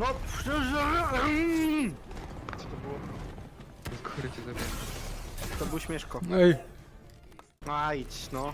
No, przecież... Co to było? Cię zabiję. To był śmieszko. Ej, A idź, no.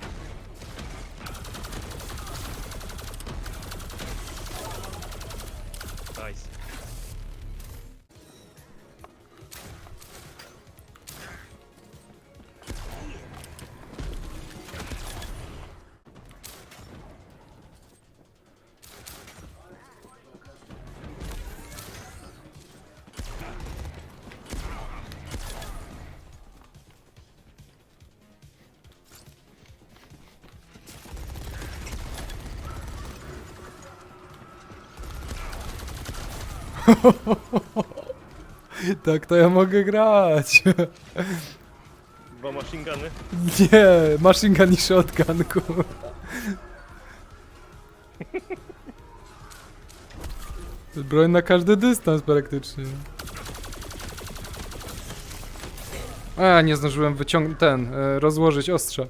tak to ja mogę grać. Dwa machine guny. Nie, machine gun i shotgun, Broń na każdy dystans praktycznie. A, nie zdążyłem wyciągnąć ten, e, rozłożyć ostrza. O.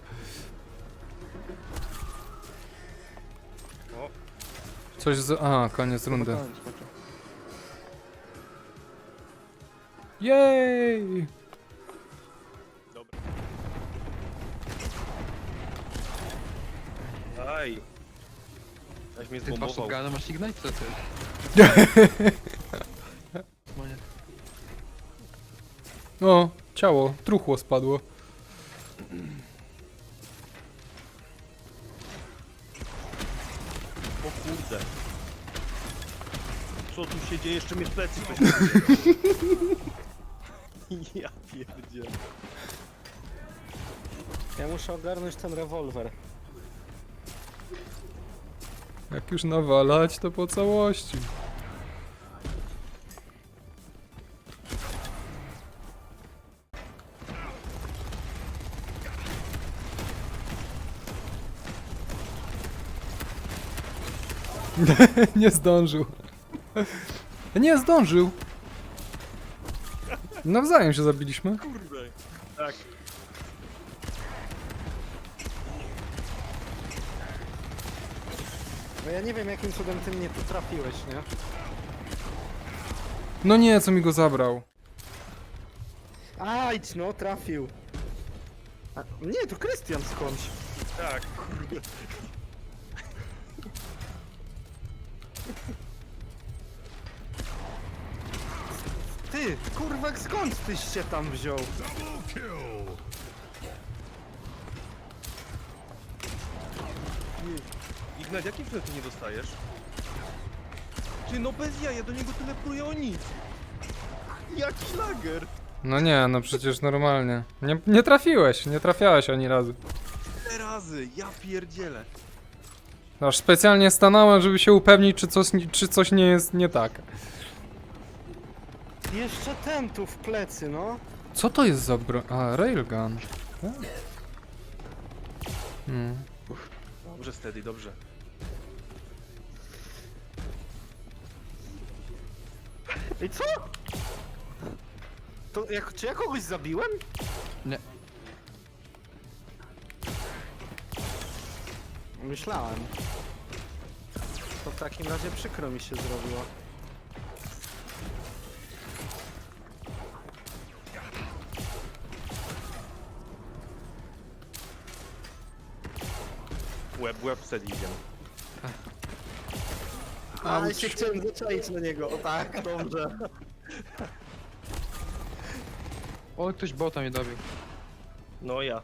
Coś z... A, koniec rundy. Spokojnie, spokojnie. Jej! Dobra. Aj. Aś mnie Ty masz zbombował. shotguna, masz ignite? Co ty? Moje. O, ciało, truchło spadło. O kurde. Co tu się dzieje? Jeszcze mnie w plecy ktoś Ja pierdzielę. Ja muszę ogarnąć ten rewolwer. Jak już nawalać, to po całości. nie zdążył. Nie zdążył. Nawzajem się zabiliśmy. Kurde. Tak. No ja nie wiem jakim cudem ty mnie tu trafiłeś, nie? No nie, co mi go zabrał. A idź, no, trafił. A, nie, to Krystian skądś. Tak, kurde. Ty, kurwa, skąd tyś się tam wziął? Ignat, jakim cudem ty nie dostajesz? Ty no bez jaja, do niego tyle nic. Jaki lager. No nie, no przecież normalnie. Nie, nie trafiłeś, nie trafiałeś ani razu. Te razy, ja pierdzielę. Aż specjalnie stanąłem, żeby się upewnić, czy coś, czy coś nie jest nie tak. Jeszcze ten tu w plecy, no. Co to jest za broń? A, railgun. O. Hmm. Dobrze, Steady, dobrze. I co? To jak, czy ja kogoś zabiłem? Nie. Myślałem. To w takim razie przykro mi się zrobiło. Łeb, łeb, Steady idziemy. A, się chciałem zaczaić na niego, o tak, dobrze. O, ktoś bota mnie dobił. No ja.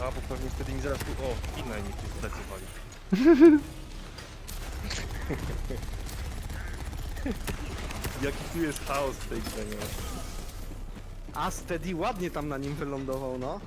A, bo pewnie wtedy mi zaraz tu... O, inna mi tu w plecy wali. Jaki tu jest chaos w tej grze, nie? A, Steady ładnie tam na nim wylądował, no.